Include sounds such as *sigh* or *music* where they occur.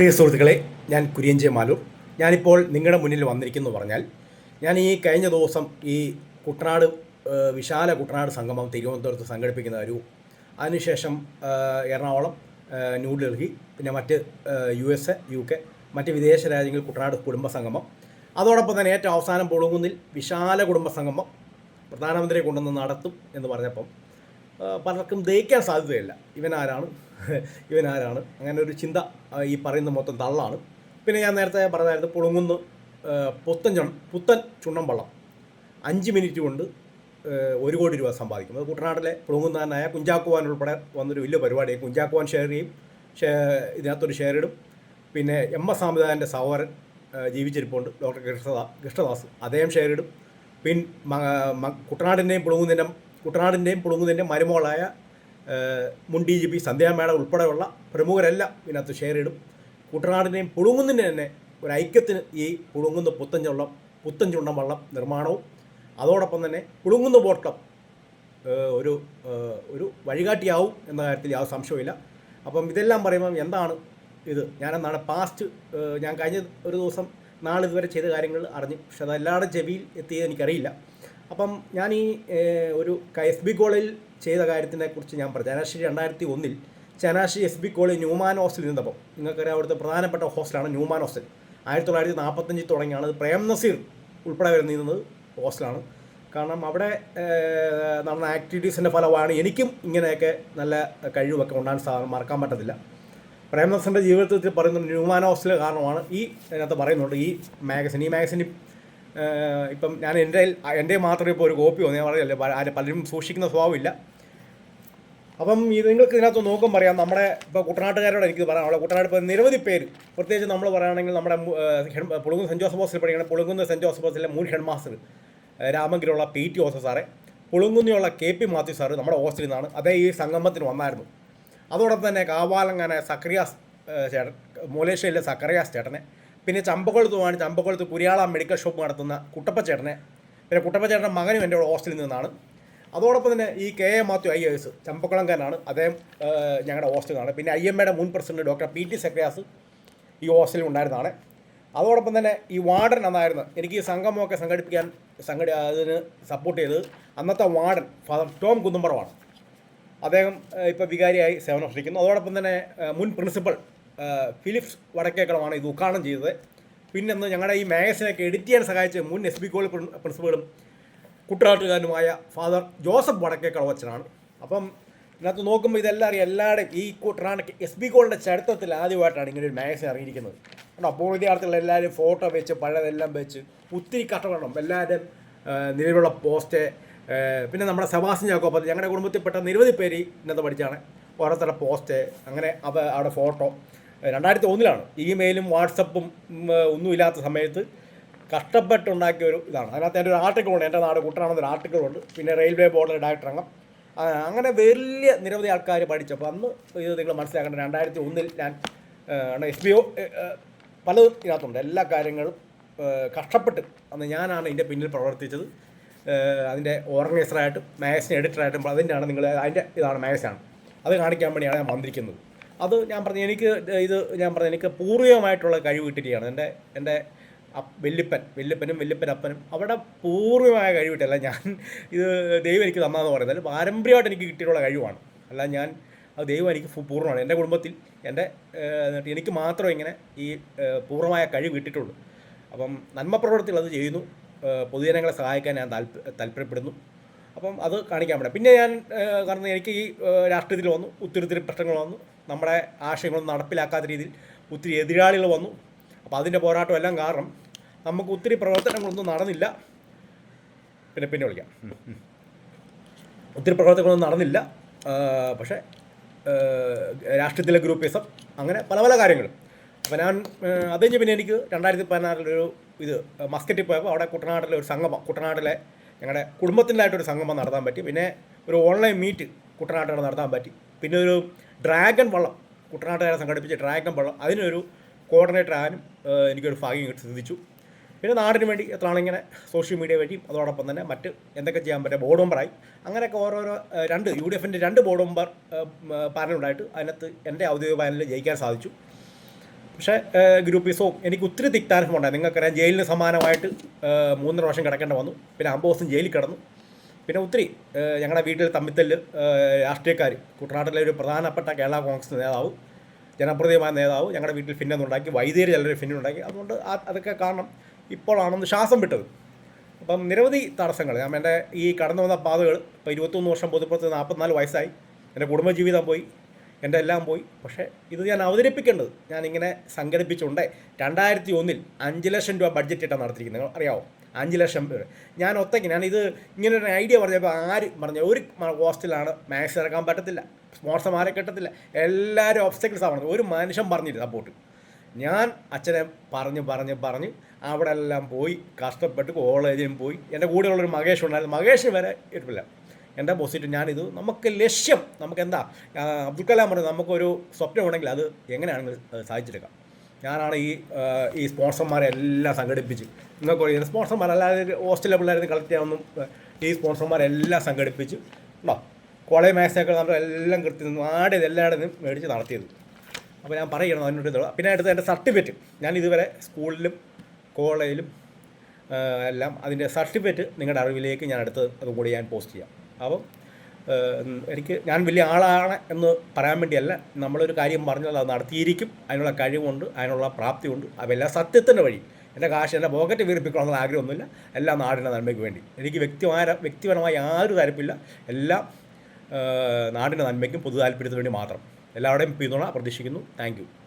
പ്രിയ സുഹൃത്തുക്കളെ ഞാൻ കുര്യഞ്ചേ മാലു. ഞാനിപ്പോൾ നിങ്ങളുടെ മുന്നിൽ വന്നിരിക്കുന്നു പറഞ്ഞാൽ ഞാൻ ഈ കഴിഞ്ഞ ദിവസം ഈ കുട്ടനാട് വിശാല കുട്ടനാട് സംഗമം തിരുവനന്തപുരത്ത് സംഘടിപ്പിക്കുന്ന ഒരു അതിനുശേഷം എറണാകുളം ന്യൂഡൽഹി പിന്നെ മറ്റ് U S A U K മറ്റ് വിദേശ രാജ്യങ്ങളിൽ കുട്ടനാട് കുടുംബ സംഗമം. അതോടൊപ്പം തന്നെ ഏറ്റവും അവസാനം പൊളുങ്ങുന്നിൽ വിശാല കുടുംബ സംഗമം പ്രധാനമന്ത്രിയെ കൊണ്ടുവന്ന് നടത്തും എന്ന് പറഞ്ഞപ്പം പലർക്കും ദഹിക്കാൻ സാധ്യതയില്ല. ഇവൻ ആരാണ് *laughs* അങ്ങനെ ഒരു ചിന്ത ഈ പറയുന്ന മൊത്തം തള്ളാണ്. പിന്നെ ഞാൻ നേരത്തെ പറഞ്ഞായിരുന്നു പുളുങ്ങുന്ന് പുത്തൻ ചുൺ പുത്തൻ ചുണ്ണം വള്ളം അഞ്ച് മിനിറ്റ് കൊണ്ട് ഒരു കോടി രൂപ സമ്പാദിക്കും. അത് കുട്ടനാട്ടിലെ പുളുങ്ങുന്നതനായ കുഞ്ചാക്കുവാൻ ഉൾപ്പെടെ വന്നൊരു വലിയ പരിപാടിയായി കുഞ്ചാക്കുവാൻ ഷെയർ ചെയ്യും ഇതിനകത്തൊരു ഷെയർ ഇടും. പിന്നെ എം എസ് സാമിദാന്റെ സഹോദരൻ ജീവിച്ചിരിപ്പുണ്ട് ഡോക്ടർ കൃഷ്ണദാ കൃഷ്ണദാസ്. അദ്ദേഹം ഷെയർ ഇടും. പിൻ കുട്ടനാടിന്റെയും പുളുങ്ങുന്നതിന്റെ കുട്ടനാടിന്റെയും പുളുങ്ങുന്നതിന്റെയും മരുമോളായ ഏഹ്, മുൻ ഡി ജി പി സന്ധ്യ ഉൾപ്പെടെയുള്ള പ്രമുഖരെല്ലാം ഇതിനകത്ത് ഷെയർ ഇടും. കുട്ടനാടിന്റെയും പുളുങ്ങുന്നതിന് തന്നെ ഒരു ഐക്യത്തിന് ഈ പുളുങ്ങുന്ന പുത്തഞ്ചുള്ള പുത്തഞ്ചുണ്ടം വള്ളം നിർമ്മാണവും അതോടൊപ്പം തന്നെ പുളുങ്ങുന്ന ബോട്ട് ഒരു ഒരു വഴികാട്ടിയാവും എന്ന കാര്യത്തിൽ യാതൊരു സംശയമില്ല അപ്പം ഇതെല്ലാം പറയുമ്പം എന്താണ് ഇത്? ഞാനെന്നാണ് പാസ്റ്റ് ഞാൻ കഴിഞ്ഞ ഒരു ദിവസം നാളിതുവരെ ചെയ്ത കാര്യങ്ങൾ അറിഞ്ഞു പക്ഷെ അത് എല്ലാവരുടെ ചെവിയിൽ എത്തിയത് എനിക്കറിയില്ല. അപ്പം ഞാൻ ഈ ഒരു എസ് ബി കോളേജിൽ ചെയ്ത കാര്യത്തിനെ കുറിച്ച് ഞാൻ പറഞ്ഞു. ചനാശ്ശേരി രണ്ടായിരത്തി ഒന്നിൽ Chanassery S B college Newman ഹോസ്റ്റലിൽ നിന്നപ്പം നിങ്ങൾക്കറിയാം അവിടുത്തെ പ്രധാനപ്പെട്ട ഹോസ്റ്റലാണ് ന്യൂമാൻ ഹോസ്റ്റൽ. ആയിരത്തി തൊള്ളായിരത്തി നാൽപ്പത്തഞ്ചിൽ തുടങ്ങിയാണ് പ്രേം നസീർ ഉൾപ്പെടെ വരുന്നത് ഹോസ്റ്റലാണ്. കാരണം അവിടെ നടന്ന ആക്ടിവിറ്റീസിന്റെ ഫലമാണ് എനിക്കും ഇങ്ങനെയൊക്കെ നല്ല കഴിവൊക്കെ ഉണ്ടാകാൻ സാ മറക്കാൻ പറ്റത്തില്ല. പ്രേംനസറിന്റെ ജീവിതത്തിൽ പറയുന്ന ന്യൂമാൻ ഹോസ്റ്റൽ കാരണമാണ്. ഈ അതിനകത്ത് പറയുന്നുണ്ട് ഈ മാഗസിൻ ഈ മാഗസിൻ ഇപ്പം ഞാൻ എന്റെ എന്റെ മാത്രമേ ഇപ്പോൾ ഒരു കോപ്പി വന്നു ഞാൻ ആരും പലരും സൂക്ഷിക്കുന്ന സ്വഭാവമില്ല. അപ്പം ഇത് നിങ്ങൾക്ക് ഇതിനകത്ത് നോക്കും പറയാം നമ്മുടെ ഇപ്പോൾ കുട്ടനാട്ടുകാരോട് എനിക്ക് പറയാം പറയാനുള്ള കുട്ടനാട് ഇപ്പോൾ നിരവധി പേര്. പ്രത്യേകിച്ച് നമ്മൾ പറയുകയാണെങ്കിൽ നമ്മുടെ പുളുങ്കുന്ന് സെന്റ് ജോസഫ് ഹോസ്റ്റലിൽ പഠിക്കുന്ന പുളുങ്കുന്ന് സെന്റ് ജോസഫ് ഹോസ്റ്റലിലെ മൂൻ ഹെഡ് മാസ്റ്റർ രാമഗിരിയുള്ള പി ടി ഓസഫ് സാറെ. പുളുങ്കുന്നിയുള്ള കെ പി മാത്യു സാറ് നമ്മുടെ ഹോസ്റ്റലിൽ നിന്നാണ്. അതേ ഈ സംഗമത്തിന് വന്നായിരുന്നു. അതോടൊപ്പം തന്നെ കാവാലങ്ങനെ സക്രിയാസ് ചേട്ടൻ മോലേഷ്യയിലെ സക്രിയാസ് ചേട്ടനെ പിന്നെ ചമ്പക്കുളത്ത് പോകാൻ ചമ്പക്കുളത്ത് പുരിയാള മെഡിക്കൽ ഷോപ്പ് നടത്തുന്ന കുട്ടപ്പ ചേട്ടനെ പിന്നെ കുട്ടപ്പ ചേട്ടന്റെ മകനും എന്റെ ഹോസ്റ്റലിൽ നിന്നാണ്. അതോടൊപ്പം തന്നെ ഈ K A Mathew I S ചമ്പക്കുളംകാരനാണ്. അദ്ദേഹം ഞങ്ങളുടെ ഹോസ്റ്റലിലാണ്. പിന്നെ ഐ എം എയുടെ മുൻ president doctor P T Zacharias ഈ ഹോസ്റ്റലിൽ ഉണ്ടായിരുന്നതാണ്. അതോടൊപ്പം തന്നെ ഈ വാർഡൻ എന്നായിരുന്നു എനിക്ക് ഈ സംഗമമൊക്കെ സംഘടിപ്പിക്കാൻ സംഘടി അതിന് സപ്പോർട്ട് ചെയ്തത് അന്നത്തെ വാർഡൻ ഫാദർ ടോം കുന്നുംപറവാണ്. അദ്ദേഹം ഇപ്പോൾ വികാരിയായി സേവനം സേവനമനുഷ്ഠിക്കുന്നു അതോടൊപ്പം തന്നെ മുൻ പ്രിൻസിപ്പൽ ഫിലിപ്സ് വടക്കേക്കളമാണ് ഇത് ഉദ്ഘാടനം ചെയ്തത്. പിന്നെ ഇന്ന് ഞങ്ങളുടെ ഈ മാഗസിനൊക്കെ എഡിറ്റ് ചെയ്യാൻ സഹായിച്ച മുൻ എസ് ബി പ്രിൻ- പ്രിൻസിപ്പളും കുട്ടനാട്ടുകാരനുമായ ഫാദർ ജോസഫ് വടക്കേക്കളവച്ചനാണ് അപ്പം ഇതിനകത്ത് നോക്കുമ്പോൾ ഇതെല്ലാം അറിയാം എല്ലാവരുടെയും ഈ കുട്ടനാട് എസ് ബി കോളിന്റെ ചരിത്രത്തിൽ ആദ്യമായിട്ടാണ് ഇങ്ങനെ ഒരു മാഗസിൻ ഇറങ്ങിയിരിക്കുന്നത്. കാരണം അപ്പോൾ വിദ്യാർത്ഥികൾ എല്ലാവരും ഫോട്ടോ വെച്ച് പഴയതെല്ലാം വെച്ച് ഒത്തിരി കഷ്ടപ്പെടണം. എല്ലാവരും നിലവിലുള്ള പോസ്റ്റ് പിന്നെ നമ്മുടെ സെബാസ്റ്റിൻ ജാക്കോബ് ഞങ്ങളുടെ കുടുംബത്തിൽപ്പെട്ട നിരവധി പേര് ഇന്നത്തെ പഠിച്ചാണ് ഓരോരുത്തരുടെ പോസ്റ്റ് അങ്ങനെ അവ അവിടെ ഫോട്ടോ. രണ്ടായിരത്തി ഒന്നിലാണ്. ഇമെയിലും വാട്സപ്പും ഒന്നുമില്ലാത്ത സമയത്ത് കഷ്ടപ്പെട്ടുണ്ടാക്കിയ ഒരു ഇതാണ്. അതിനകത്ത് എന്റെ ഒരു ആർട്ടിക്കിളുണ്ട് എന്റെ നാട് കുട്ടനാണെന്ന് ഒരു ആർട്ടിക്കിളുണ്ട് പിന്നെ റെയിൽവേ ബോർഡിലെ ഡയറക്ടർ അംഗം. അങ്ങനെ വലിയ നിരവധി ആൾക്കാർ പഠിച്ചപ്പോൾ അന്ന് ഇത് നിങ്ങൾ മനസ്സിലാക്കേണ്ട രണ്ടായിരത്തി ഒന്നിൽ ഞാൻ എസ് ബി ഒ പലതും ഇതിനകത്തുണ്ട്. എല്ലാ കാര്യങ്ങളും കഷ്ടപ്പെട്ട് അന്ന് ഞാനാണ് ഇതിന്റെ പിന്നിൽ പ്രവർത്തിച്ചത്. അതിന്റെ ഓർഗനൈസറായിട്ടും മാഗസിൻ എഡിറ്ററായിട്ടും അതിന്റെയാണ് നിങ്ങൾ അതിന്റെ ഇതാണ് മാഗസിനാണ് അത് കാണിക്കാൻ വേണ്ടിയാണ് ഞാൻ വന്നിരിക്കുന്നത്. അത് ഞാൻ പറഞ്ഞു എനിക്ക് ഇത് ഞാൻ പറഞ്ഞു എനിക്ക് പൂർവികമായിട്ടുള്ള കഴിവ് കിട്ടിയിരിക്കുകയാണ് എന്റെ എന്റെ വെല്ലുപ്പൻ വെല്ലുപ്പനും വെല്ലുപ്പൻ അപ്പനും അവിടെ പൂർവമായ കഴിവിട്ടല്ല ഞാൻ ഇത് ദൈവം എനിക്ക് തന്നാന്ന് പറയുന്നത് പാരമ്പര്യമായിട്ട് എനിക്ക് കിട്ടിയിട്ടുള്ള കഴിവാണ്. അല്ല ഞാൻ അത് ദൈവം എനിക്ക് പൂർണമാണ്. എന്റെ കുടുംബത്തിൽ എന്റെ എന്നിട്ട് എനിക്ക് മാത്രം ഇങ്ങനെ ഈ പൂർണമായ കഴിവ് കിട്ടിയിട്ടുള്ളൂ. അപ്പം നന്മ പ്രവർത്തികൾ അത് ചെയ്യുന്നു. പൊതുജനങ്ങളെ സഹായിക്കാൻ ഞാൻ താല്പ താല്പര്യപ്പെടുന്നു. അപ്പം അത് കാണിക്കാൻ പറ്റും പിന്നെ ഞാൻ കാരണം എനിക്ക് ഈ രാഷ്ട്രീയത്തിൽ വന്നു ഒത്തിരി ഒത്തിരി പ്രശ്നങ്ങൾ വന്നു. നമ്മുടെ ആശയങ്ങളൊന്നും നടപ്പിലാക്കാത്ത രീതിയിൽ ഒത്തിരി എതിരാളികൾ വന്നു. അപ്പോൾ അതിന്റെ പോരാട്ടം എല്ലാം കാരണം നമുക്ക് ഒത്തിരി പ്രവർത്തനങ്ങളൊന്നും നടന്നില്ല. പിന്നെ പിന്നെ വിളിക്കാം. ഒത്തിരി പ്രവർത്തനങ്ങളൊന്നും നടന്നില്ല. പക്ഷേ രാഷ്ട്രീയത്തിലെ ഗ്രൂപ്പിസം അങ്ങനെ പല പല കാര്യങ്ങളും. അപ്പോൾ ഞാൻ അത് കഴിഞ്ഞ് പിന്നെ എനിക്ക് രണ്ടായിരത്തി പതിനാറിലൊരു ഇത് മസ്കറ്റിൽ പോയപ്പോൾ അവിടെ കുട്ടനാട്ടിലെ ഒരു സംഗമം കുട്ടനാട്ടിലെ ഞങ്ങളുടെ കുടുംബത്തിനായിട്ടൊരു സംഗമം നടത്താൻ പറ്റി. പിന്നെ ഒരു ഓൺലൈൻ മീറ്റ് കുട്ടനാട്ടിൽ നടത്താൻ പറ്റി. പിന്നെ ഒരു ഡ്രാഗൺ വള്ളം കുട്ടനാട്ടുകാരെ സംഘടിപ്പിച്ച ഡ്രാഗൺ വള്ളം അതിനൊരു കോർഡിനേറ്റർ ആകാനും എനിക്കൊരു ഭാഗ്യം സിദ്ധിച്ചു. പിന്നെ നാടിന് വേണ്ടി എത്ര ആളിങ്ങനെ സോഷ്യൽ മീഡിയ വഴിയും അതോടൊപ്പം തന്നെ മറ്റ് എന്തൊക്കെ ചെയ്യാൻ പറ്റുക ബോർഡ് മെമ്പറായി അങ്ങനെയൊക്കെ ഓരോരോ രണ്ട് യു ഡി എഫിന്റെ രണ്ട് ബോർഡ് മെമ്പർ പാനലുണ്ടായിട്ട് അതിനകത്ത് എന്റെ ഔദ്യോഗിക പാനലിൽ ജയിക്കാൻ സാധിച്ചു. പക്ഷേ ഗ്രൂപ്പീസവും എനിക്ക് ഒത്തിരി തിക്താനുഭവം നിങ്ങൾക്കറിയാം ജയിലിന് സമാനമായിട്ട് മൂന്നര വർഷം കിടക്കേണ്ട വന്നു. പിന്നെ അമ്പത് ദിവസം ജയിലിൽ കിടന്നു. പിന്നെ ഒത്തിരി ഞങ്ങളുടെ വീട്ടിൽ തമ്മിത്തല്ല് രാഷ്ട്രീയക്കാർ കുട്ടനാട്ടിലെ ഒരു പ്രധാനപ്പെട്ട കേരള കോൺഗ്രസ് നേതാവ് ജനപ്രതിയമായ നേതാവ് ഞങ്ങളുടെ വീട്ടിൽ ഫിന്നുണ്ടാക്കി വൈദ്യര് ചിലർ ഫിന്നുണ്ടാക്കി അതുകൊണ്ട് അതൊക്കെ കാരണം ഇപ്പോഴാണെന്ന് ശ്വാസം വിട്ടത്. അപ്പം നിരവധി തടസ്സങ്ങൾ ഞാൻ എന്റെ ഈ കടന്നു വന്ന പാതകൾ ഇപ്പോൾ ഇരുപത്തൊന്ന് വർഷം പൊതുപ്പുറത്ത് നാൽപ്പത്തിനാല് വയസ്സായി. എന്റെ കുടുംബജീവിതം പോയി എന്റെ എല്ലാം പോയി. പക്ഷേ ഇത് ഞാൻ അവതരിപ്പിക്കേണ്ടത് ഞാനിങ്ങനെ സംഘടിപ്പിച്ചുകൊണ്ട് രണ്ടായിരത്തി ഒന്നിൽ അഞ്ച് ലക്ഷം രൂപ ബഡ്ജറ്റ് ഇട്ടാണ് നടത്തിയിരിക്കുന്നത്. നിങ്ങൾ അറിയാമോ അഞ്ച് ലക്ഷം പേര്. ഞാൻ ഒറ്റയ്ക്ക് ഞാൻ ഇത് ഇങ്ങനെ ഒരു ഐഡിയ പറഞ്ഞപ്പോൾ ആര് പറഞ്ഞ ഒരു ഹോസ്റ്റലാണ് മാക്സ് ഇറക്കാൻ പറ്റത്തില്ല. സ്പോൺസർമാരെ കിട്ടത്തില്ല. എല്ലാവരും ഒബ്സ്റ്റക്കിൾസാണ് പറഞ്ഞത് ഒരു മനുഷ്യൻ പറഞ്ഞില്ല സപ്പോർട്ട് ഞാൻ അച്ഛനെ പറഞ്ഞ് പറഞ്ഞ് പറഞ്ഞ് അവിടെ എല്ലാം പോയി. കഷ്ടപ്പെട്ട് കോളേജിലും പോയി. എന്റെ കൂടെയുള്ളൊരു മഹേഷ് ഉണ്ടായിരുന്നു. മഹേഷ് വരെ ഇട്ടില്ല എന്റെ പോസിറ്റീവ് ഞാനിത് നമുക്ക് ലക്ഷ്യം നമുക്ക് എന്താ അബ്ദുൽ കലാം പറഞ്ഞു നമുക്കൊരു സ്വപ്നം ഉണ്ടെങ്കിൽ അത് എങ്ങനെയാണെങ്കിലും അത് സാധിച്ചെടുക്കാം. ഞാനാണ് ഈ ഈ സ്പോൺസർമാരെ എല്ലാം സംഘടിപ്പിച്ച്. നിങ്ങൾക്ക് സ്പോൺസർമാർ അല്ലാതെ ഹോസ്റ്റലിലെ പിള്ളേരെ കളക്ട് ചെയ്യാമെന്നും ഈ സ്പോൺസർമാരെല്ലാം സംഘടിപ്പിച്ച് ഉണ്ടോ? കോളേജ് മാത്സൊക്കെ നമ്മൾ എല്ലാം കൃത്യം ആടെ എല്ലായിടെ നിന്നും മേടിച്ച് നടത്തിയത്. അപ്പോൾ ഞാൻ പറയണം അതിനോട് പിന്നെ അടുത്ത് എന്റെ സർട്ടിഫിക്കറ്റ്. ഞാൻ ഇതുവരെ സ്കൂളിലും കോളേജിലും എല്ലാം അതിന്റെ സർട്ടിഫിക്കറ്റ് നിങ്ങളുടെ അറിവിലേക്ക് ഞാൻ അടുത്ത് അതും കൂടി ഞാൻ പോസ്റ്റ് ചെയ്യാം. അപ്പം എനിക്ക് ഞാൻ വലിയ ആളാണ് എന്ന് പറയാൻ വേണ്ടിയല്ല. നമ്മളൊരു കാര്യം പറഞ്ഞാൽ അത് നടത്തിയിരിക്കും. അതിനുള്ള കഴിവുണ്ട് അതിനുള്ള പ്രാപ്തിയുണ്ട്. അതെല്ലാം സത്യത്തിന്റെ വഴി. എന്റെ കാശ് എന്റെ പോക്കറ്റ് വീർപ്പിക്കണമെന്നുള്ള ആഗ്രഹമൊന്നുമില്ല. എല്ലാം നാടിന്റെ നന്മയ്ക്ക് വേണ്ടി. എനിക്ക് വ്യക്തിമായ വ്യക്തിപരമായി യാതൊരു താല്പര്യമില്ല എല്ലാം നാടിന്റെ നന്മയ്ക്കും പൊതു താല്പര്യത്തിന് വേണ്ടി മാത്രം. എല്ലാവരുടെയും പിന്തുണ പ്രതീക്ഷിക്കുന്നു. താങ്ക്